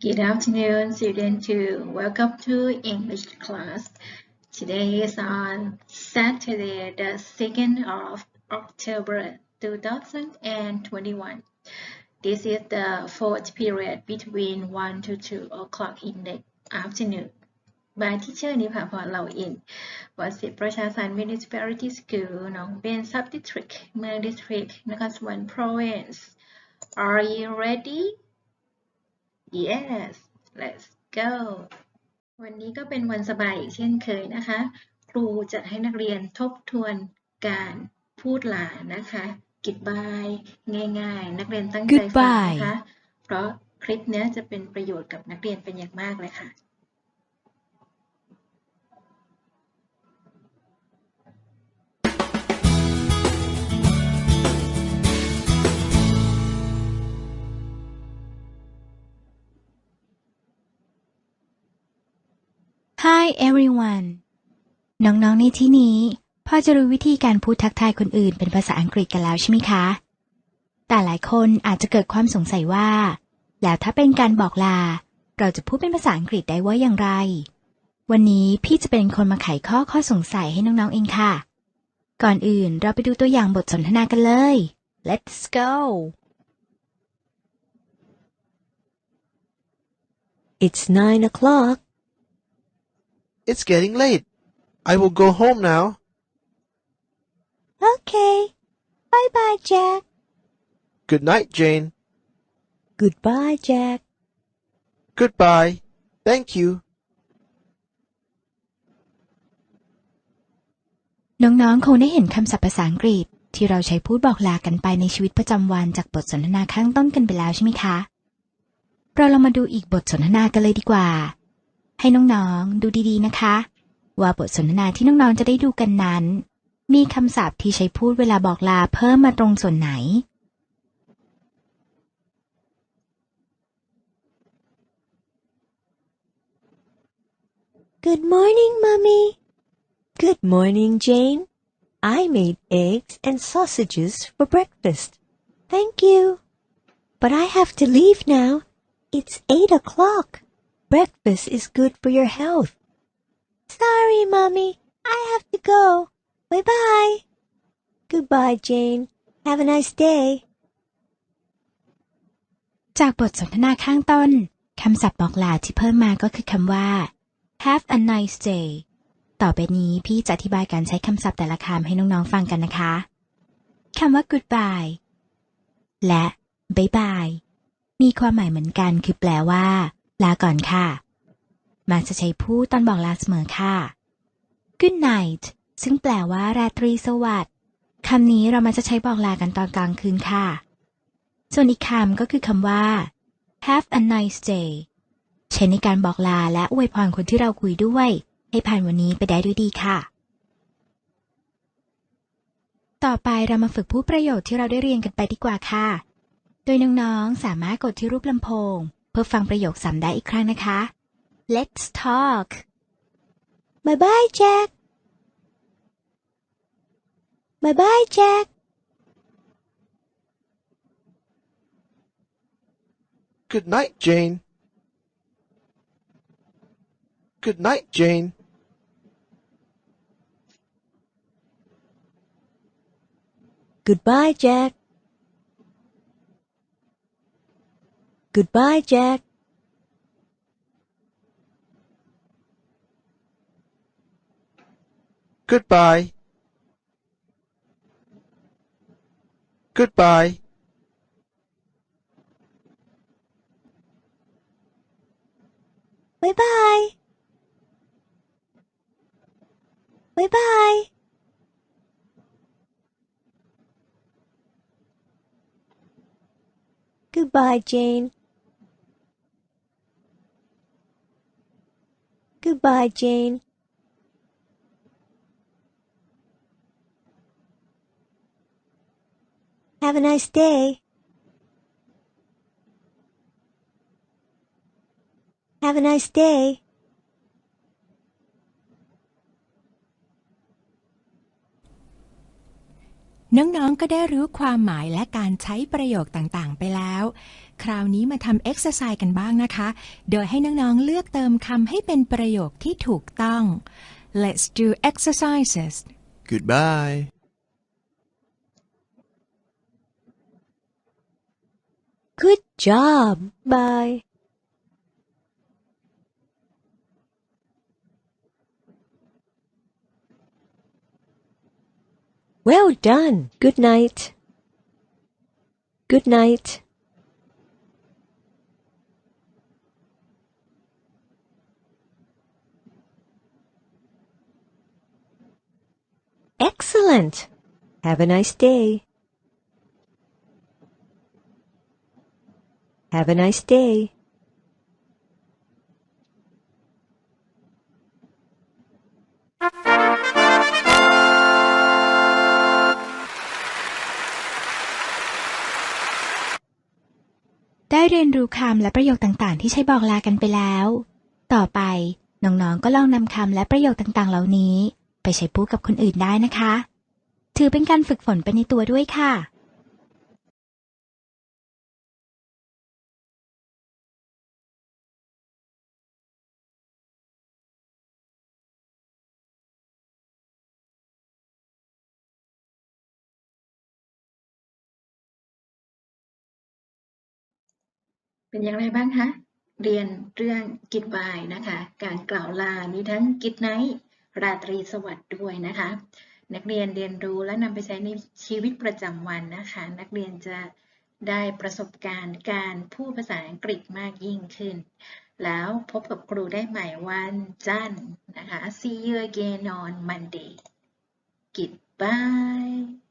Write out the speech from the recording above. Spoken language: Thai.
Good afternoon, student two. Welcome to English class. Today is on Saturday, the 2nd of October 2021. This is the fourth period between 1 to 2 o'clock in the afternoon. By teacher นิพาพรเหล่าอินวัดศิษย์ประชาสัน Municipality School หนองเป็น Sub District เมือง District นครสวรรค์ Province Are you ready? Yes let's go วันนี้ก็เป็นวันสบายอีกเช่นเคยนะคะ ครูจะให้นักเรียนทบทวนการพูดลานะคะ goodbye ง่ายๆ นักเรียนตั้งใจฟัง Goodbye นะคะ เพราะคลิปเนี้ยจะเป็นประโยชน์กับนักเรียนเป็นอย่างมากเลยค่ะ Hi everyone น้องๆ ในที่นี้ พอจะรู้วิธีการพูดทักทายคนอื่นเป็นภาษาอังกฤษกันแล้วใช่ไหมคะ แต่หลายคนอาจจะเกิดความสงสัยว่า แล้วถ้าเป็นการบอกลา เราจะพูดเป็นภาษาอังกฤษได้ว่าอย่างไร วันนี้พี่จะเป็นคนมาไขข้อข้อสงสัยให้น้องๆ เองค่ะ ก่อนอื่นเราไปดูตัวอย่างบทสนทนากันเลย Let's go It's nine o'clock. It's getting late. I will go home now. Okay. Bye bye, Jack. Good night, Jane. Goodbye, Jack. Goodbye. Thank you. น้องๆ คงได้เห็นคำศัพท์ภาษาอังกฤษ ที่เราใช้พูดบอกลากันไปในชีวิตประจำวันจากบทสนทนาข้างต้นกันไปแล้วใช่ไหมคะ เราลองมาดูอีกบทสนทนากันเลยดีกว่า ให้น้องๆ ดูดีๆนะคะ ว่าบทสนทนาที่น้องๆ จะได้ดูกันนั้น มีคำศัพท์ที่ใช้พูดเวลาบอกลาเพิ่มมาตรงส่วนไหน Good morning, Mummy. Good morning, Jane. I made eggs and sausages for breakfast. Thank you. But I have to leave now. It's eight o'clock. Breakfast is good for your health. Sorry, Mummy. I have to go. Bye bye. Goodbye, Jane. Have a nice day. จากบทสนทนาข้างต้น คำศัพท์บอกลาที่เพิ่มมาก็คือคำว่า have a nice day ต่อไปนี้พี่จะอธิบายการใช้คำศัพท์แต่ละคำให้น้องๆฟังกันนะคะ คำว่า goodbye และ bye bye มีความหมายเหมือนกันคือแปลว่า ลาก่อนค่ะ มักจะใช้พูดตอนบอกลาเสมอค่ะ good night ซึ่งแปลว่าราตรีสวัสดิ์คำนี้เรามักจะใช้บอกลากันตอนกลางคืนค่ะ ส่วนอีกคำก็คือคำว่า have a nice day ใช้ในการบอกลาและอวยพรคนที่เราคุยด้วย ให้ผ่านวันนี้ไปได้ด้วยดีค่ะ ต่อไปเรามาฝึกพูดประโยคที่เราได้เรียนกันไปดีกว่าค่ะ โดยน้องๆสามารถกดที่รูปลำโพง พื่อฟังประโยคซ้ำได้อีกครั้งนะคะ Let's talk Bye bye, Jack. Bye bye, Jack. Good night, Jane. Good night, Jane. Goodbye, Jack. Goodbye, Jack. Goodbye. Goodbye. Bye bye. Bye bye. Goodbye, Jane. Goodbye, Jane. Have a nice day. Have a nice day. นน้องๆ ก็ได้รู้ความหมายและการใช้ประโยคต่างๆ ไปแล้ว ราวนี้มาทำเอ็กซ์ไซส์กันบ้างนะคะ โดยให้น้องๆเลือกเติมคำให้เป็นประโยคที่ถูกต้อง Let's do exercises Goodbye. Good job. Bye. Well done. Good night. Good night. Excellent. Have a nice day. Have a nice day. ได้เรียนรู้คำและประโยคต่างๆ ที่ใช้บอกลากันไปแล้ว ต่อไปน้องๆ ก็ลองนำคำและประโยคต่างๆ เหล่านี้ ไปใช้พูดกับคนอื่นได้นะคะ ถือเป็นการฝึกฝนไปในตัวด้วยค่ะเป็นอย่างไรบ้างคะ เรียนเรื่อง goodbye นะคะ การกล่าวลา มีทั้ง good night ราตรีสวัสดิ์ด้วยนะคะ นักเรียนเรียนรู้และนำไปใช้ในชีวิตประจำวันนะคะ นักเรียนจะได้ประสบการณ์การพูดภาษาอังกฤษมากยิ่งขึ้น แล้วพบกับครูได้ใหม่วันจันทร์นะคะ see you again on Monday goodbye